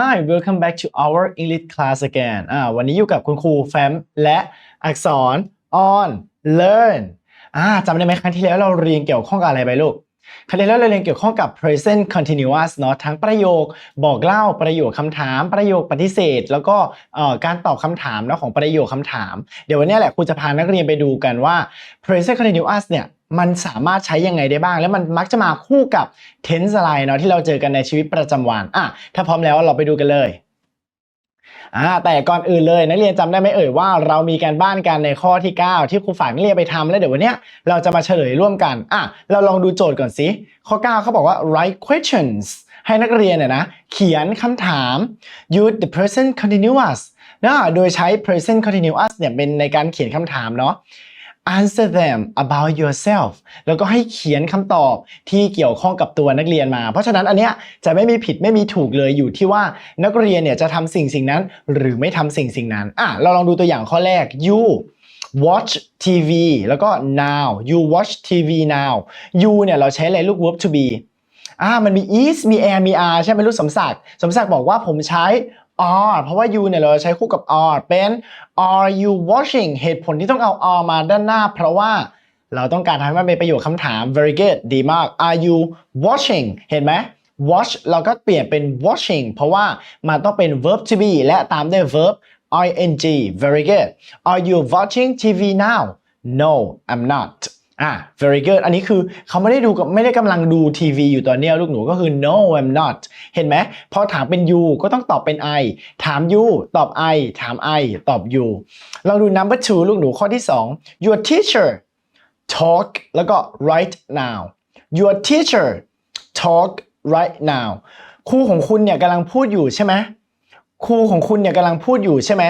Hi welcome back to our English class again อ่าวันนี้อยู่กับคุณครูแฟมและอักษร on learn อ่าจำได้ไหมครั้งที่แล้วเราเรียนเกี่ยวข้องกับอะไรไปลูก ครั้งที่แล้วเราเรียนเกี่ยวข้องกับ present continuous เนาะทั้งประโยคบอกเล่าประโยคคำถาม ประโยคปฏิเสธ แล้วก็การตอบคำถามเนาะของประโยคคำถาม เดี๋ยววันนี้แหละครูจะพานักเรียนไปดูกันว่า present continuous เนี่ยมันสามารถใช้ยังไงได้บ้าง แล้วมันมักจะมาคู่กับ tense อะไรเนาะที่เราเจอกันในชีวิตประจำวันอะถ้าพร้อมแล้วเราไปดูกันเลย อ่าแต่ก่อนอื่นเลยนักเรียนจำได้ไหมเอ่ยว่าเรามีการบ้านกันในข้อที่ 9 ที่ครูฝากนักเรียนไปทำแล้วเดี๋ยววันเนี้ยเราจะมาเฉลยร่วมกันอะเราลองดูโจทย์ก่อนสิข้อ 9 เขาบอกว่า write questions ให้นักเรียนเนี่ยนะเขียนคำถาม use the present continuous นะโดยใช้ present continuous เนี่ยเป็นในการเขียนคำถามเนาะ answer them about yourself แล้วก็ให้เขียนคำตอบที่เกี่ยวข้องกับตัวนักเรียนมา เพราะฉะนั้นอันเนี้ยจะไม่มีผิดไม่มีถูกเลยอยู่ที่ว่านักเรียนเนี่ยจะทำสิ่งสิ่งนั้น หรือไม่ทำสิ่งสิ่งนั้นอะเราลองดูตัวอย่างข้อแรก you watch TV แล้วก็ now you watch TV now you เนี่ยเราใช้อะไรลูก verb to be อ่ามันมี is มี am มี are ใช่ไหมลูกสมศักดิ์สมศักดิ์บอกว่าผมใช้ are เพราะว่า you เนี่ยเราใช้คู่กับ are เป็น are you watching เหตุผลที่ต้องเอา are มาด้านหน้า เพราะว่าเราต้องการทำให้มันเป็นประโยคคำถาม very good ดีมาก are you watching เห็นไหม watch เราก็เปลี่ยนเป็น watching เพราะว่ามันต้องเป็น verb to be และตามด้วย verb ing very good are you watching TV now no I'm not อะ very good อันนี้คือเขาไม่ได้ดูกับไม่ได้กำลังดูทีวีอยู่ตอนนี้ลูกหนูก็คือ no I'm not เห็นไหมพอถามเป็น you ก็ต้องตอบเป็น I ถาม you ตอบ I ถาม I ตอบ you เราดู number two ลูกหนูข้อที่ 2 your teacher talk แล้วก็ right now your teacher talk right now ครูของคุณเนี่ยกำลังพูดอยู่ใช่ไหมครูของคุณเนี่ยกำลังพูดอยู่ใช่ไหม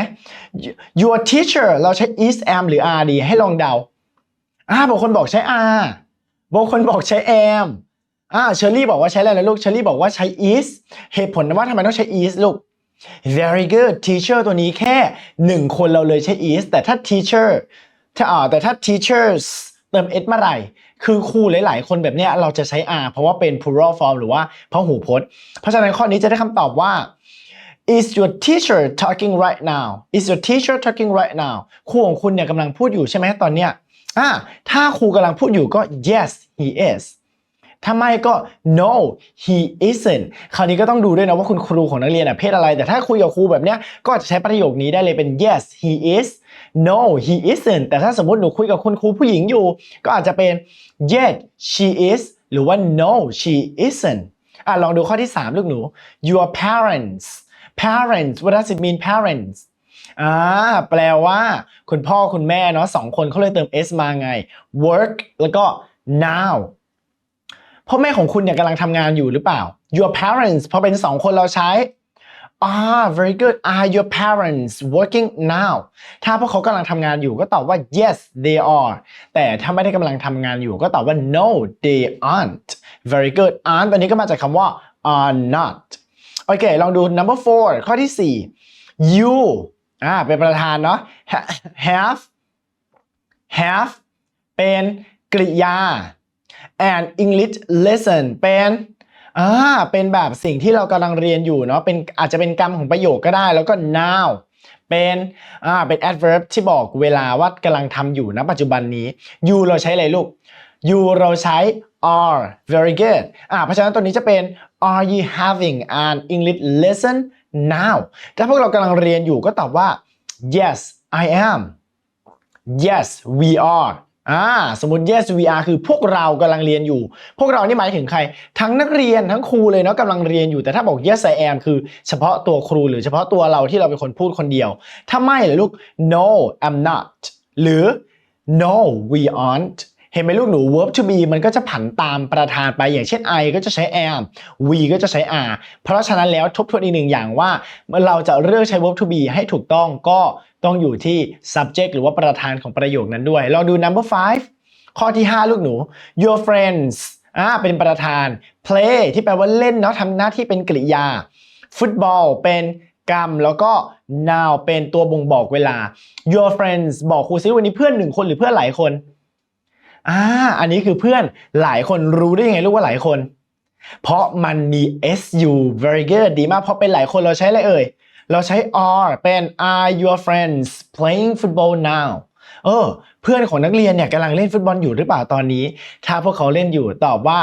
your teacher เราใช้ is am หรือ are ดีให้ลองเดา อ่าบางคนบอกใช้ R บางคนบอกใช้ M อ่าเชอรี่บอกว่าใช้อะไรนะลูกเชอรี่บอกว่าใช้ is เหตุผลว่าทำไมต้องใช้ is ลูก very good teacher ตัวนี้แค่หนึ่งคนเราเลยใช้ is แต่ถ้า teacher ถ้าอ่าแต่ถ้า teachers เติม s เมื่อไหร่ คือครูหลาย ๆ คนแบบเนี้ยเราจะใช้ R เพราะว่าเป็น plural form หรือว่าพหูพจน์ เพราะฉะนั้นข้อนี้จะได้คำตอบว่า is your teacher talking right now is your teacher talking right now ครูของคุณเนี่ยกำลังพูดอยู่ใช่ไหมตอนเนี้ย อ่าถ้าครูกำลังพูดอยู่ก็ yes he is ถ้าไม่ก็ no he isn't คราวนี้ก็ต้องดูด้วยนะว่าคุณครูของนักเรียนอะเพศอะไร แต่ถ้าคุยกับครูแบบเนี้ยก็จจะใช้ประโยคนี้ได้เลยเป็น yes he is no he isn't แต่ถ้าสมมติหนูคุยกับคุณครูผู้หญิงอยู่ ก็อาจจะเป็น yes she is หรือว่า no she isn't อะลองดูข้อที่ 3 ลูกหนู your parents parents what does it mean parents อ่าแปลว่าคุณพ่อคุณแม่เนาะสองคนเขาเลยเติม s มาไง work แล้วก็ now พ่อแม่ของคุณเนี่ยกำลังทำงานอยู่หรือเปล่า your parents พอเป็นสองคนเราใช้ ah very good are your parents working now ถ้าพวกเขากำลังทำงานอยู่ก็ตอบว่า yes they are แต่ถ้าไม่ได้กำลังทำงานอยู่ก็ตอบว่า no they aren't very good aren't ตัวนี้ก็มาจากคำว่า are not โอเค ลองดู number four ข้อที่ 4 you อ่าเป็นประธานเนาะ have have เป็นกริยา and English lesson เป็นอ่าเป็นแบบสิ่งที่เรากำลังเรียนอยู่เนาะเป็นอาจจะเป็นกรรมของประโยคก็ได้แล้วก็ now เป็นอ่าเป็น adverb ที่บอกเวลาว่ากำลังทำอยู่ณปัจจุบันนี้ you เราใช้อะไรลูก you เราใช้ are very good อ่าเพราะฉะนั้นตัวนี้จะเป็น are you having an English lesson now ถ้าพวกเรากำลังเรียนอยู่ก็ตอบว่า yes I am yes we are อ่าสมมติ yes we are คือพวกเรากำลังเรียนอยู่ พวกเรานี่หมายถึงใคร ทั้งนักเรียนทั้งครูเลยเนาะกำลังเรียนอยู่แต่ถ้าบอก yes I am คือเฉพาะตัวครูหรือเฉพาะตัวเราที่เราเป็นคนพูดคนเดียว ถ้าไม่เลยลูก no I'm not หรือ no we aren't ห็นไหมลูกหนู verb to be มันก็จะผันตามประธานไปอย่างเช่น I ก็จะใช้ am we ก็จะใช้ are เพราะฉะนั้นแล้วทบทวนอีกหนึ่งอย่างว่าเมื่อเราจะเลือกใช้ verb to be ให้ถูกต้องก็ต้องอยู่ที่ subject หรือว่าประธานของประโยคนั้นด้วย ลองดู number five ข้อที่ 5 ลูกหนู your friends อ่าเป็นประธาน play ที่แปลว่าเล่นเนาะทำหน้าที่เป็นกริยา football เป็นกรรม แล้วก็ now เป็นตัวบ่งบอกเวลา your friends บอกครูซิวันนี้เพื่อนหนึ่งคนหรือเพื่อนหลายคน อ่าอันนี้คือเพื่อนหลายคนรู้ได้ยังไงลูกว่าหลายคน เพราะมันมี su very good ดีมากเพราะเป็นหลายคนเราใช้อะไรเอ่ย เราใช้ are เป็น are your friends playing football now เออ เพื่อนของนักเรียนเนี่ยกำลังเล่นฟุตบอลอยู่หรือเปล่าตอนนี้ ถ้าพวกเขาเล่นอยู่ตอบว่า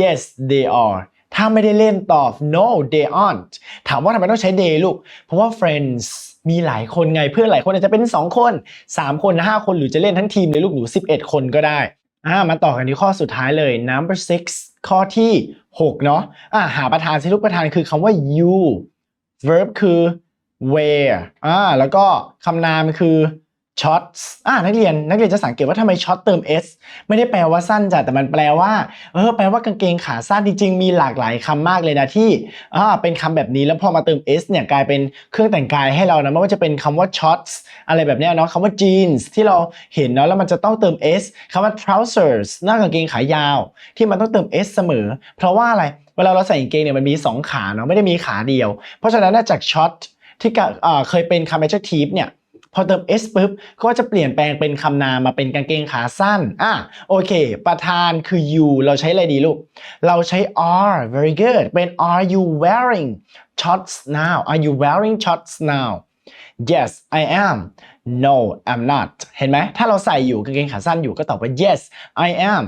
yes they are ถ้าไม่ได้เล่นตอบ no they aren't ถามว่าทำไมต้องใช้ they ลูก เพราะว่า friends มีหลายคนไงเพื่อนหลายคนอาจจะเป็น 2 คน 3 คน 5 คนหรือจะเล่นทั้งทีมเลยลูกหนู 11 คนก็ได้อ่ามาต่อกันที่ข้อสุดท้ายเลย number six ข้อที่ 6 เนาะอ่าหาประธานสิลูกประธานคือคำว่า you verb คือ where อ่าแล้วก็คำนามคือ shots อ่านักเรียนนักเรียนจะสังเกตว่าทำไม shot เติม s ไม่ได้แปลว่าสั้นจ้ะแต่มันแปลว่าเออแปลว่ากางเกงขาสั้นจริงๆ มีหลากหลายคำมากเลยนะที่อ่าเป็นคำแบบนี้แล้วพอมาเติม s เนี่ยกลายเป็นเครื่องแต่งกายให้เรานะไม่ว่าจะเป็นคำว่า shots อะไรแบบเนี้ยเนาะคำว่า jeans ที่เราเห็นเนาะแล้วมันจะต้องเติม s คำว่า trousers หน้ากางเกงขายาว ที่มันต้องเติม s เสมอ เพราะว่าอะไรเวลาเราใส่กางเกงเนี่ยมันมีสองขาเนาะไม่ได้มีขาเดียว เพราะฉะนั้นจาก shot ที่เคยเป็นคำ adjective เนี่ย พอเติม s ปุ๊บก็จะเปลี่ยนแปลงเป็นคำนามมาเป็นกางเกงขาสั้นอะโอเค ประธานคือ you เราใช้อะไรดีลูก เราใช้ are very good เป็น are you wearing shorts now are you wearing shorts now yes I am no I'm not เห็นไหมถ้าเราใส่อยู่กางเกงขาสั้นอยู่ก็ตอบว่า yes I am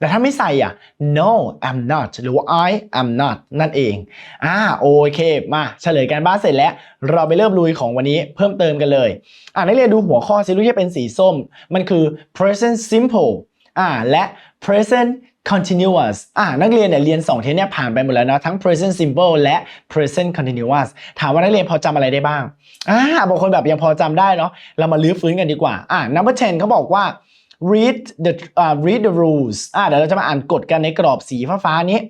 แต่ถ้าไม่ใส่อะ no I'm not หรือว่า I am not นั่นเองอ่าโอเคมาเฉลยการบ้านเสร็จแล้ว เราไปเริ่มลุยของวันนี้เพิ่มเติมกันเลยอ่านักเรียนดูหัวข้อสิลูกที่เป็นสีส้ม มันคือ present simple อ่าและ present continuous อ่านักเรียนเนี่ยเรียน2เทปเนี่ยผ่านไปหมดแล้วเนาะทั้ง present simple และ present continuous ถามว่านักเรียนพอจำอะไรได้บ้างอ่าบางคนแบบยังพอจำได้เนาะเรามาลื้อฟื้นกันดีกว่าอ่า number 10เขาบอกว่า read the uh, read the rules อ่าเดี๋ยวเราจะมาอ่านกฎกันในกรอบสีฟ้าๆนี้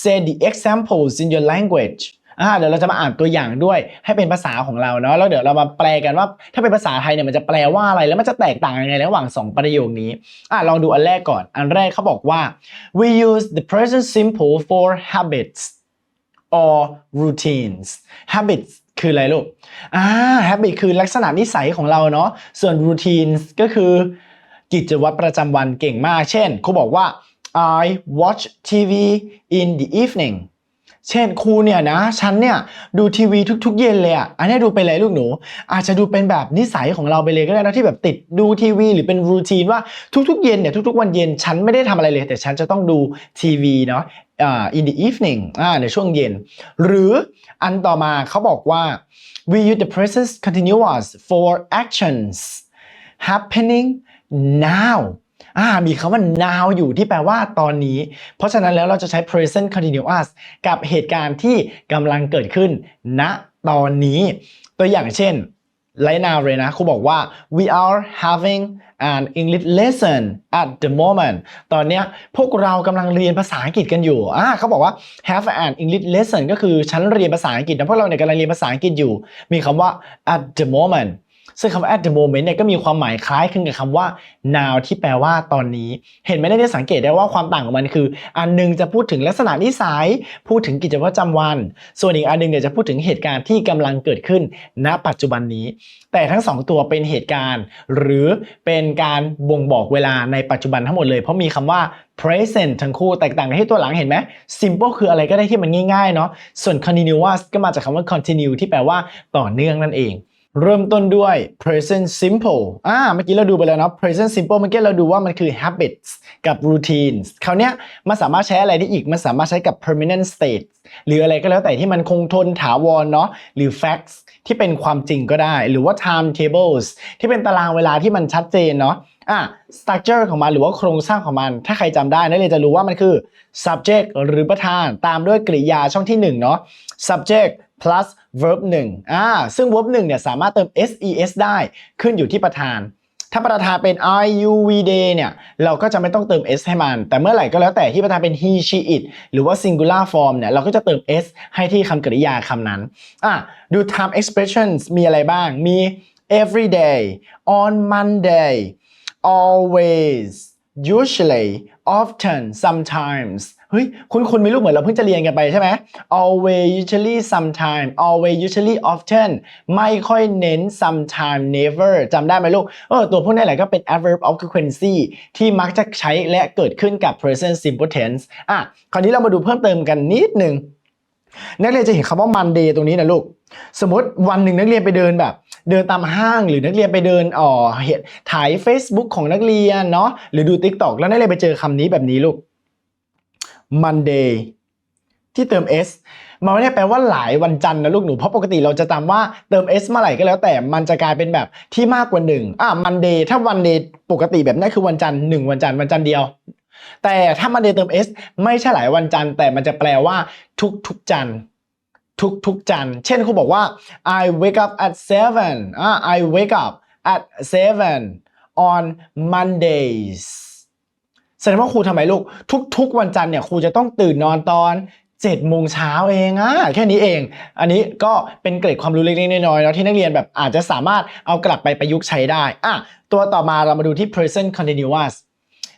say the examples in your language อ่าเดี๋ยวเราจะมาอ่านตัวอย่างด้วยให้เป็นภาษาของเราเนาะแล้วเดี๋ยวเรามาแปลกันว่าถ้าเป็นภาษาไทยเนี่ยมันจะแปลว่าอะไรแล้วมันจะแตกต่างยังไงระหว่าง 2 ประโยคนี้อ่าลองดูอันแรกก่อน อันแรกเขาบอกว่า we use the present simple for habits or routines habits คืออะไรลูกอ่า habit คือลักษณะนิสัยของเราเนาะส่วน routines ก็คือ กิจวัตรประจำวันเก่งมาก เช่นครูบอกว่า I watch TV in the evening เช่นครูเนี่ยนะฉันเนี่ยดูทีวีทุก ๆ เย็นเลยอะอันนี้ดูเป็นอะไรลูกหนู อาจจะดูเป็นแบบนิสัยของเราไปเลยก็ได้นะที่แบบติดดูทีวี หรือเป็นรูทีนว่าทุก ๆ เย็นเนี่ยทุก ๆ วันเย็นฉันไม่ได้ทำอะไรเลย แต่ฉันจะต้องดูทีวีเนาะอ่า in the evening อ่าในช่วงเย็น หรืออันต่อมาเขาบอกว่า we use the present continuous for actions happening now อ่ามีคำว่า now อยู่ที่แปลว่าตอนนี้ เพราะฉะนั้นแล้วเราจะใช้ present continuous กับเหตุการณ์ที่กำลังเกิดขึ้นณตอนนี้ ตัวอย่างเช่น right now เลยนะครูบอกว่า we are having an English lesson at the moment ตอนเนี้ยพวกเรากำลังเรียนภาษาอังกฤษกันอยู่อ่าเขาบอกว่า have an English lesson ก็คือฉันเรียนภาษาอังกฤษนะพวกเราเนี่ยกำลังเรียนภาษาอังกฤษอยู่ มีคำว่า at the moment ซึ่งคำว่า at the moment เนี่ยก็มีความหมายคล้ายคลึงกับคำว่า now ที่แปลว่าตอนนี้ เห็นไหมได้สังเกตได้ว่าความต่างของมันคือ อันหนึงจะพูดถึงลักษณะนิสัย พูดถึงกิจวัตรประจำวัน ส่วนอีกอันหนึงเนี่ยจะพูดถึงเหตุการณ์ที่กำลังเกิดขึ้น ณ ปัจจุบันนี้ แต่ทั้งสองตัวเป็นเหตุการณ์ หรือเป็นการบ่งบอกเวลาในปัจจุบันทั้งหมดเลย เพราะมีคำว่า present ทั้งคู่แตกต่างกันที่ตัวหลังเห็นไหม simple คืออะไรก็ได้ที่มันง่ายๆเนาะ ส่วน continuous ก็มาจากคำว่า continue ที่แปลว่าต่อเนื่องนั่นเอง เริ่มต้นด้วย present simple อ่า เมื่อกี้เราดูไปแล้วเนาะ present simple เมื่อกี้เราดูว่ามันคือ habits กับ routines คราวเนี้ยมันสามารถใช้อะไรได้อีก มันสามารถใช้กับ permanent state หรืออะไรก็แล้วแต่ที่มันคงทนถาวรเนาะ หรือ facts ที่เป็นความจริงก็ได้ หรือว่า timetables ที่เป็นตารางเวลาที่มันชัดเจนเนาะ อะ structure ของมันหรือว่าโครงสร้างของมัน ถ้าใครจำได้นักเรียนจะรู้ว่ามันคือ subject หรือประธานตามด้วยกริยาช่องที่1เนาะ subject plus verb 1อ่าซึ่ง verb 1เนี่ยสามารถเติม ses ได้ขึ้นอยู่ที่ประธาน ถ้าประธานเป็น I U V day เนี่ย เราก็จะไม่ต้องเติม s ให้มัน แต่เมื่อไหร่ก็แล้วแต่ที่ประธานเป็น he she it หรือว่า singular form เนี่ย เราก็จะเติม s ให้ที่คำกริยาคำนั้นอะดู time expressions มีอะไรบ้างมี every day on Monday always usually often sometimes เฮ้ยคุณคุณมีลูกเหมือนเราเพิ่งจะเรียนกันไปใช่ไหม always usually sometime always usually often ไม่ค่อยเน้น sometime never จำได้ไหมลูก เออตัวพวกนี้แหละก็เป็น adverb of frequency ที่มักจะใช้และเกิดขึ้นกับ present simple tense อะ คราวนี้เรามาดูเพิ่มเติมกันนิดนึงนักเรียนจะเห็นคำว่า Monday ตรงนี้นะลูก สมมติวันหนึ่งนักเรียนไปเดินแบบ เดินตามห้างหรือนักเรียนไปเดินอ๋อเห็นถ่าย Facebook ของนักเรียนเนาะหรือดู TikTok แล้วนักเรียนไปเจอคำนี้แบบนี้ลูก Monday ที่เติม s มันไม่ได้แปลว่าหลายวันจันทร์นะลูกหนู เพราะปกติเราจะจำว่าเติม s เมื่อไหร่ก็แล้วแต่มันจะกลายเป็นแบบที่มากกว่าหนึ่งอะ Monday ถ้าวัน day ปกติแบบนี้คือวันจันทร์หนึ่งวันจันทร์วันจันทร์เดียว แต่ถ้า Monday เติม s ไม่ใช่หลายวันจันทร์แต่มันจะแปลว่าทุกทุกๆจันทร์ ทุกทุกๆจันเช่นครูบอกว่า I wake up at seven อะ I wake up at seven on Mondays แสดงว่าครูทำไมลูก ทุก ๆ วันจันทร์เนี่ยครูจะต้องตื่นนอนตอน7โมงเช้าเองอะแค่นี้เอง อันนี้ก็เป็นเกร็ดความรู้เล็กๆน้อยๆเนาะที่นักเรียนแบบอาจจะสามารถเอากลับไปประยุกต์ใช้ได้อะตัวต่อมาเรามาดูที่ present continuous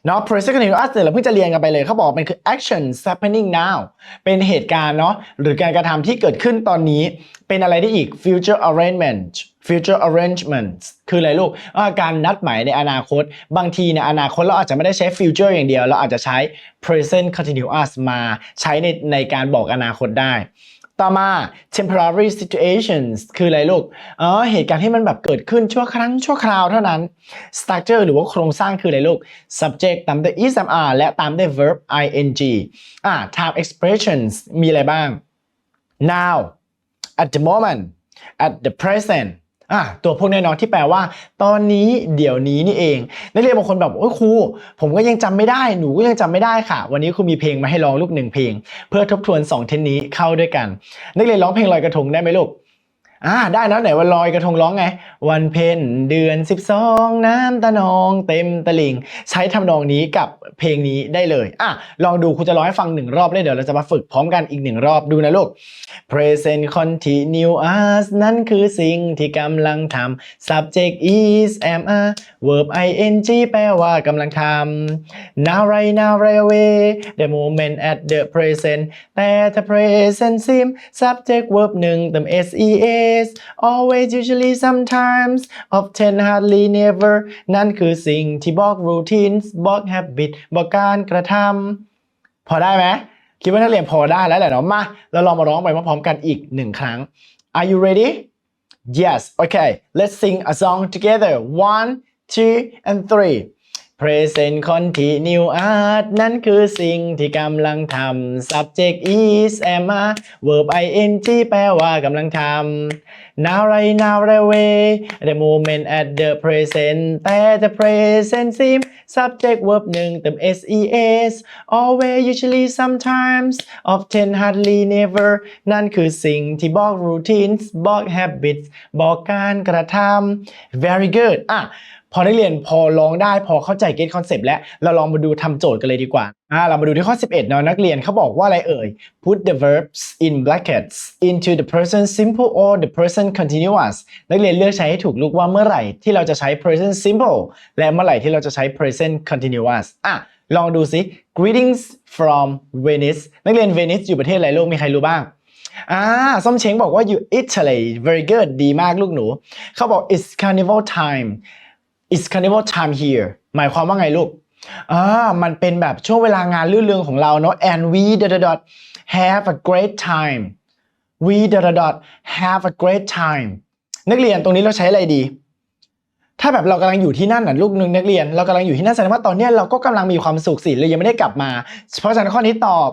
เนาะ present continuous เนี่ยเราเพิ่งจะเรียนกันไปเลยเขาบอกมันคือ actions happening now เป็นเหตุการณ์เนาะหรือการกระทำที่เกิดขึ้นตอนนี้ เป็นอะไรได้อีก future arrangement future arrangements คืออะไรลูกการนัดหมายในอนาคต บางทีในอนาคตเราอาจจะไม่ได้ใช้ future อย่างเดียว เราอาจจะใช้ present continuous มาใช้ในในการบอกอนาคตได้ ต่อมา temporary situations คืออะไรลูกอ๋อเหตุการณ์ที่มันแบบเกิดขึ้นชั่วครั้งชั่วคราวเท่านั้น structure หรือว่าโครงสร้างคืออะไรลูก subject ตามด้วย ismr และตามด้วย verb ing อ่า time expressions มีอะไรบ้าง now at the moment at the present อะตัวพวกนี้เนที่แปลว่า ตอนนี้เดี๋ยวนี้นี่เองนักเรียนบางคนแบบโอ้ยครู ผมก็ยังจำไม่ได้หนูก็ยังจำไม่ได้ค่ะ วันนี้ครูมีเพลงมาให้ร้องลูกหนึ่งเพลง เพื่อทบทวน 2 เทนนี้เข้าด้วยกัน นักเรียนร้องเพลงลอยกระทงได้ไหมลูก อ่าได้นะไหนวันลอยกระทงร้องไง วันเพ็ญเดือน 12 น้ำตะนองเต็มตะลิง ใช้ทำนองนี้กับเพลงนี้ได้เลยอะลองดูครูจะร้องให้ฟังหนึ่งรอบเลยเดี๋ยวเราจะมาฝึกพร้อมกันอีกหนึ่งรอบดูนะลูก present continuous นั่นคือสิ่งที่กำลังทำ subject is am a verb ing แปลว่ากำลังทำ now right now right away the moment at the present แต่ถ้า present sim subject verb หนึ่งเติม ses always usually sometimes often hardly never นั่นคือสิ่งที่บอก routines บอก habit บอกการกระทำพอได้ไหมคิดว่านักเรียนพอได้แล้วแหละเนาะมาเราลองมาร้องไปพร้อมๆกันอีกหนึ่งครั้ง Are you ready Yes okay let's sing a song together one two and three present continuous นั่นคือสิ่งที่กำลังทำ subject is am a verb ing แปลว่ากำลังทำ now right now right away the moment at the present แต่จะ present sim subject verb หนึ่งเติม ses always usually sometimes often hardly never นั่นคือสิ่งที่บอก routines บอก habits บอกการกระทำ very good อะ พอนักเรียนพอร้องได้พอเข้าใจ get concept แล้วเราลองมาดูทำโจทย์กันเลยดีกว่าอ่าเรามาดูที่ข้อ 11เนาะนักเรียนเขาบอกว่าอะไรเอ่ย put the verbs in brackets into the present simple or the present continuous นักเรียนเลือกใช้ให้ถูกลูกว่าเมื่อไหร่ที่เราจะใช้ present simple และเมื่อไหร่ที่เราจะใช้ present continuous อะลองดูสิ greetings from Venice นักเรียน Venice อยู่ประเทศอะไรลูกมีใครรู้บ้างอ่าส้มเช้งบอกว่าอยู่ Italy very good ดีมากลูกหนู เขาบอก it's carnival time it's carnival time here หมายความว่าไงลูกอ่ามันเป็นแบบช่วงเวลางานลื่นเรืองของเราเนาะ and we dot have a great time we dot have a great time นักเรียนตรงนี้เราใช้อะไรดี ถ้าแบบเรากำลังอยู่ที่นั่นน่ะลูกนึงนักเรียน เรากำลังอยู่ที่นั่นแสดงว่าตอนเนี้ยเราก็กำลังมีความสุขสิเรายังไม่ได้กลับมา เพราะฉะนั้นข้อนี้ตอบ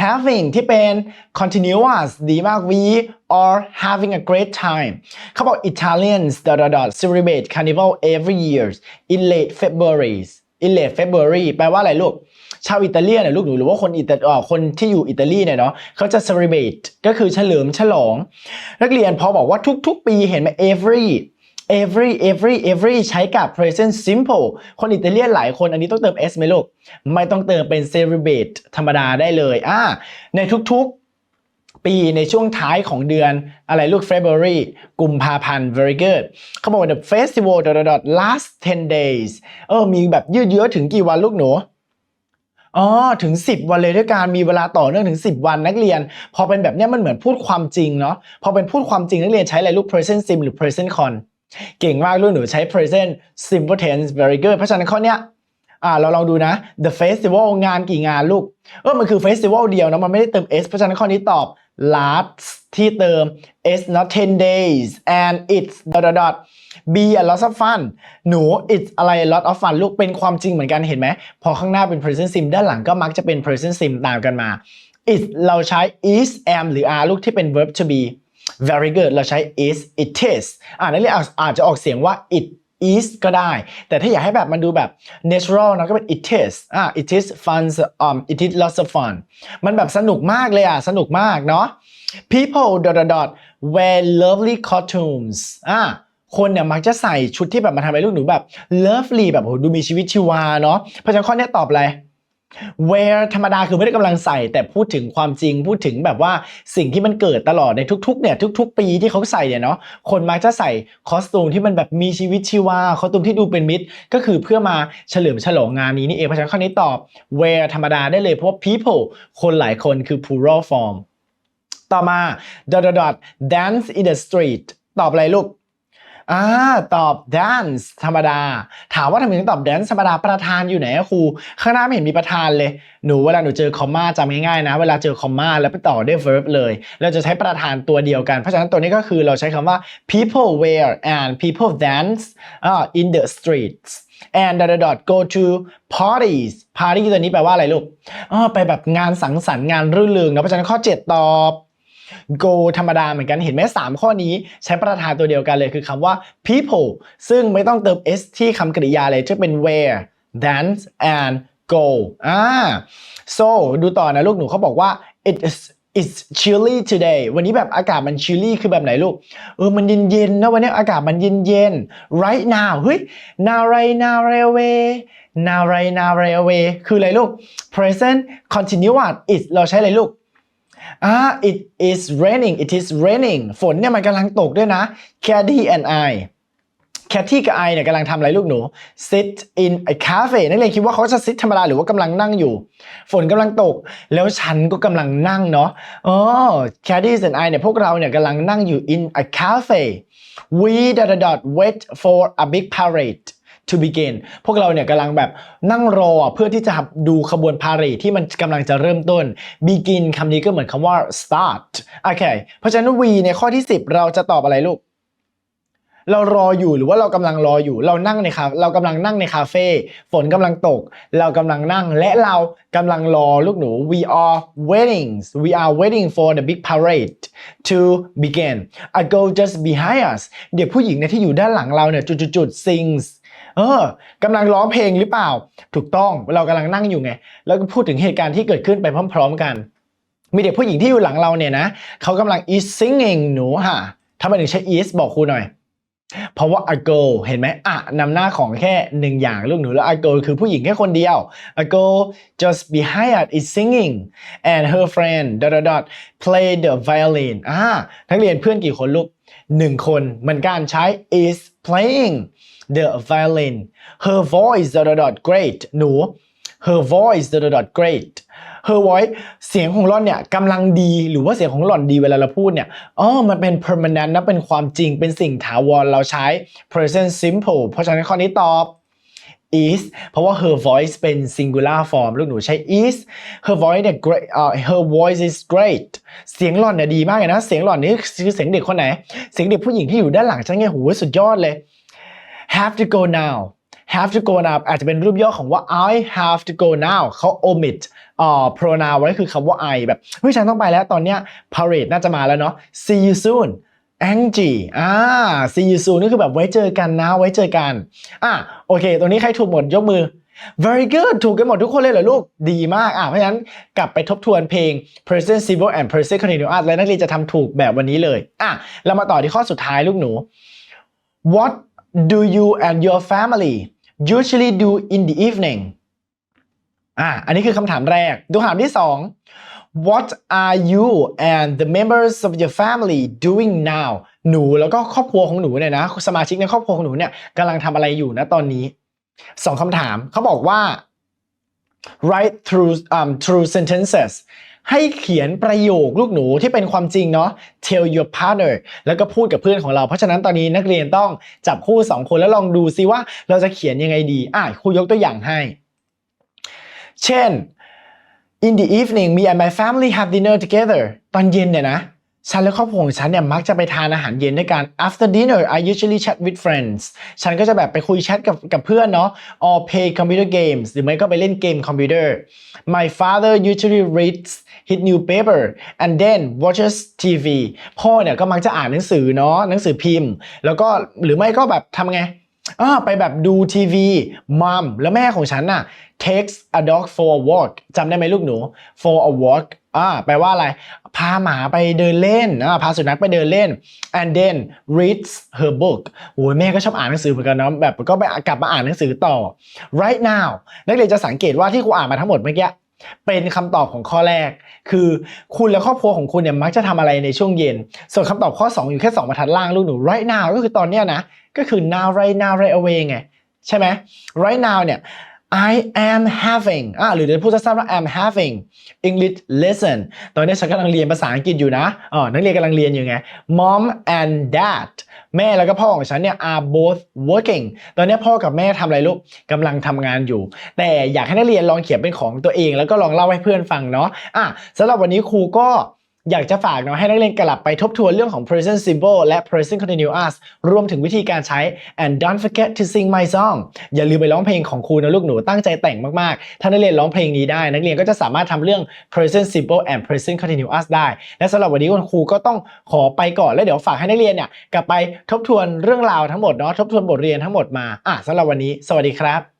having ที่เป็น continuous ดีมาก we are having a great time เขาบอก Italians dot dot dot celebrate carnival every year in late February in late February แปลว่าอะไรลูกชาวอิตาเลียนเนี่ยลูกหนูหรือว่าคนอิตาอ่อคนที่อยู่อิตาลีเนี่ยเนาะเขาจะ celebrate ก็คือเฉลิมฉลอง นักเรียนพอบอกว่าทุกๆ ปีเห็นไหม every every every every ใช้กับ present simple คนอิตาเลียนหลายคนอันนี้ต้องเติม s ไหมลูก ไม่ต้องเติมเป็น celebrate ธรรมดาได้เลยอ่าในทุกๆปีในช่วงท้ายของเดือนอะไรลูก February กุมภาพันธ์ very good เขาบอกว่า the festival dot dot last 10 days เออ มีแบบยืดเยื้อถึงกี่วันลูกหนูอ๋อถึง 10 วันเลยด้วยการมีเวลาต่อเนื่องถึง 10 วันนักเรียน พอเป็นแบบนี้มันเหมือนพูดความจริงเนาะพอเป็นพูดความจริงนักเรียนใช้อะไรลูก present sim หรือ present con เก่งมากลูกหนูใช้ present simple tense very good เพราะฉะนั้นข้อเนี้ยอ่าเราลองดูนะ the festival งานกี่งานลูก เออมันคือ festival เดียวนะ มันไม่ได้เติม s เพราะฉะนั้นข้อนี้ตอบ last ที่เติม s not 10 days and it's dot dot dot be a lot of fun หนู it's อะไร lot of fun ลูกเป็นความจริงเหมือนกันเห็นไหม พอข้างหน้าเป็น present sim ด้านหลังก็มักจะเป็น present sim ตามกันมา it เราใช้ is am หรือ are ลูกที่เป็น verb to be very good เราใช้ is it is อ่านักเรียนอาจจะออกเสียงว่า it is ก็ได้ แต่ถ้าอยากให้แบบมันดูแบบ natural นะก็เป็น it is อ่า it is fun um it is lots of fun มันแบบสนุกมากเลยอะ สนุกมากเนาะ people dot dot dot wear lovely costumes อ่าคนเนี่ยมักจะใส่ชุดที่แบบมาทำให้ลูกหนูแบบ lovely แบบโหดูมีชีวิตชีวาเนาะเพราะฉะนั้นข้อนี้ตอบอะไร wear ธรรมดาคือไม่ได้กำลังใส่ แต่พูดถึงความจริงพูดถึงแบบว่าสิ่งที่มันเกิดตลอดในทุกๆเนี่ยทุก ๆ ปีที่เขาใส่เนี่ยเนาะคนมักจะใส่คอสตูมที่มันแบบมีชีวิตชีวาคอสตูมที่ดูเป็นมิตร ก็คือเพื่อมาเฉลิมฉลองงานนี้นี่เองเพราะฉะนั้นข้อนี้ตอบ wear ธรรมดาได้เลยเพราะว่า people คนหลายคนคือ plural form ต่อมา dot dot dot dance in the street ตอบอะไรลูก อ่าตอบ dance ธรรมดา ถามว่าทำไมถึงตอบ dance ธรรมดาประธานอยู่ไหนครู ข้างหน้าไม่เห็นมีประธานเลย หนูเวลาหนูเจอคอมมาจำง่ายๆนะ เวลาเจอคอมมาแล้วไปต่อด้วย verb เลย เราจะใช้ประธานตัวเดียวกัน เพราะฉะนั้นตัวนี้ก็คือเราใช้คำว่า people wear and people dance อ่า in the streets and dot dot go to parties party ตัวนี้แปลว่าอะไรลูกอ๋อไปแบบงานสังสรรค์งานรื่นเริงนะเพราะฉะนั้นข้อ 7 ตอบ go ธรรมดาเหมือนกันเห็นไหมสามข้อนี้ใช้ประธานตัวเดียวกันเลยคือคำว่า people ซึ่งไม่ต้องเติม s ที่คำกริยาเลยจะเป็น wear dance and go อ่า so ดูต่อนะลูกหนูเขาบอกว่า it is it's chilly today วันนี้แบบอากาศมัน chilly คือแบบไหนลูก เออ มันเย็นๆนะวันนี้อากาศมันเย็นๆ right now เฮ้ย now right now right away now right now right away คืออะไรลูก present continuous is เราใช้อะไรลูก อ่า it is raining it is raining ฝนเนี่ยมันกำลังตกด้วยนะ Caddy and I แคทที่กับไอเนี่ยกำลังทำอะไรลูกหนู sit in a cafe นักเรียนคิดว่าเขาจะ sit ธรรมดาหรือว่ากำลังนั่งอยู่ ฝนกำลังตก แล้วฉันก็กำลังนั่งเนาะอ๋อ Caddy and I เนี่ยพวกเราเนี่ยกำลังนั่งอยู่ in a cafe we dot dot wait for a big parade to begin พวกเราเนี่ยกำลังแบบนั่งรอเพื่อที่จะดูขบวนพาเหรดที่มันกำลังจะเริ่มต้น begin คำนี้ก็เหมือนคำว่า start โอเค เพราะฉะนั้น we ในข้อที่ 10 เราจะตอบอะไรลูก เรารออยู่หรือว่าเรากำลังรออยู่ เรานั่งในคาเรากำลังนั่งในคาเฟ่ฝนกำลังตก เรากำลังนั่งและเรากำลังรอลูกหนู we are waiting we are waiting for the big parade to begin a girl just behind us เด็กผู้หญิงเนี่ยที่อยู่ด้านหลังเราเนี่ยจุดๆ sings เออกำลังร้องเพลงหรือเปล่า ถูกต้องเรากำลังนั่งอยู่ไง แล้วก็พูดถึงเหตุการณ์ที่เกิดขึ้นไปพร้อม ๆ กัน มีเด็กผู้หญิงที่อยู่หลังเราเนี่ยนะเขากำลัง is singing หนูฮะทำไมถึงใช้ is บอกครูหน่อย เพราะว่า a girl เห็นไหมอะนำหน้าของแค่หนึ่งอย่างลูกหนูแล้ว a girl คือผู้หญิงแค่คนเดียว a girl just behind us is singing and her friend dot dot dot play the violin อ่านักเรียนเพื่อนกี่คนลูกหนึ่งคนเหมือนกันใช้ is playing the violin her voice dot dot dot great หนู her voice dot dot dot great her voice เสียงของหล่อนเนี่ยกำลังดีหรือว่าเสียงของหล่อนดีเวลาเราพูดเนี่ยอ๋อมันเป็น permanent นะเป็นความจริงเป็นสิ่งถาวรเราใช้ present simple เพราะฉะนั้นข้อนี้ตอบ is เพราะว่า her voice เป็น singular form ลูกหนูใช้ is her voice เนี่ย great เอ่อ her voice is great เสียงหล่อนเนี่ยดีมากเลยนะ เสียงหล่อนนี่คือเสียงเด็กคนไหน เสียงเด็กผู้หญิงที่อยู่ด้านหลังฉันไงโหสุดยอดเลย have to go now have to go now อาจจะเป็นรูปย่อของว่า I have to go now เขา omit อ่า pronoun ไว้คือคำว่า I แบบเฮ้ยฉันต้องไปแล้วตอนเนี้ย parade น่าจะมาแล้วเนาะ see you soon Angie อ่า see you soon นี่คือแบบไว้เจอกันนะ ไว้เจอกัน อะโอเค ตัวนี้ใครถูกหมดยกมือ very good ถูกกันหมดทุกคนเลยเหรอลูก ดีมาก อะ เพราะฉะนั้นกลับไปทบทวนเพลง present simple and present continuous และนักเรียนจะทำถูกแบบวันนี้เลย อะ เรามาต่อที่ข้อสุดท้ายลูกหนู what do you and your family usually do in the evening อะอันนี้คือคำถามแรก ดูคำถามที่สอง What are you and the members of your family doing now หนูแล้วก็ครอบครัวของหนูเนี่ยนะ สมาชิกในครอบครัวของหนูเนี่ยกำลังทำอะไรอยู่นะตอนนี้สองคำถามเขาบอกว่า write through um, true sentences ให้เขียนประโยคลูกหนูที่เป็นความจริงเนาะ tell your partner แล้วก็พูดกับเพื่อนของเรา เพราะฉะนั้นตอนนี้นักเรียนต้องจับคู่ 2 คนแล้วลองดูซิว่าเราจะเขียนยังไงดี อะครูยกตัวอย่างให้ เช่น in the evening me and my family have dinner together ตอนเย็นเนี่ยนะ ฉันและครอบครัวของฉันเนี่ยมักจะไปทานอาหารเย็นด้วยกัน after dinner I usually chat with friends ฉันก็จะแบบไปคุยแชทกับกับเพื่อนเนาะ or play computer games หรือไม่ก็ไปเล่นเกมคอมพิวเตอร์ my father usually reads his newspaper and then watches TV พ่อเนี่ยก็มักจะอ่านหนังสือเนาะหนังสือพิมพ์ แล้วก็หรือไม่ก็แบบทำไงอ่าไปแบบดูทีวีมัมแล้วแม่ของฉันน่ะ takes a dog for a walk จำได้ไหมลูกหนู for a walk อ่าแปลว่าอะไร พาหมาไปเดินเล่นอ่าพาสุนัขไปเดินเล่น and then reads her book โอ้ยแม่ก็ชอบอ่านหนังสือเหมือนกันเนาะแบบก็ไปกลับมาอ่านหนังสือต่อ right now นักเรียนจะสังเกตว่าที่ครูอ่านมาทั้งหมดเมื่อกี้เป็นคำตอบของข้อแรก คือคุณและครอบครัวของคุณเนี่ยมักจะทำอะไรในช่วงเย็น ส่วนคำตอบข้อ 2 อยู่แค่ 2บรรทัดล่างลูกหนู right now ก็คือตอนเนี้ยนะ ก็คือ now right now right away ไง ใช่ไหม right now เนี่ย I am having อ่าหรือจะพูดสั้นๆว่า I'm having English lesson ตอนนี้ฉันกำลังเรียนภาษาอังกฤษอยู่นะอ๋อนักเรียนกำลังเรียนอยู่ไง mom and dad แม่แล้วก็พ่อของฉันเนี่ย are both working ตอนนี้พ่อกับแม่ทำอะไรลูกกำลังทำงานอยู่ แต่อยากให้นักเรียนลองเขียนเป็นของตัวเอง แล้วก็ลองเล่าให้เพื่อนฟังเนาะอะสำหรับวันนี้ครูก็ อยากจะฝากเนาะให้นักเรียนกลับไปทบทวนเรื่องของ present simple และ present continuous รวมถึงวิธีการใช้ and don't forget to sing my song อย่าลืมไปร้องเพลงของครูนะลูกหนูตั้งใจแต่งมากๆ ถ้านักเรียนร้องเพลงนี้ได้ นักเรียนก็จะสามารถทำเรื่อง present simple and present continuous ได้ และสำหรับวันนี้คุณครูก็ต้องขอไปก่อน แล้วเดี๋ยวฝากให้นักเรียนเนี่ยกลับไปทบทวนเรื่องราวทั้งหมดเนาะทบทวนบทเรียนทั้งหมดมาอะสำหรับวันนี้ สวัสดีครับ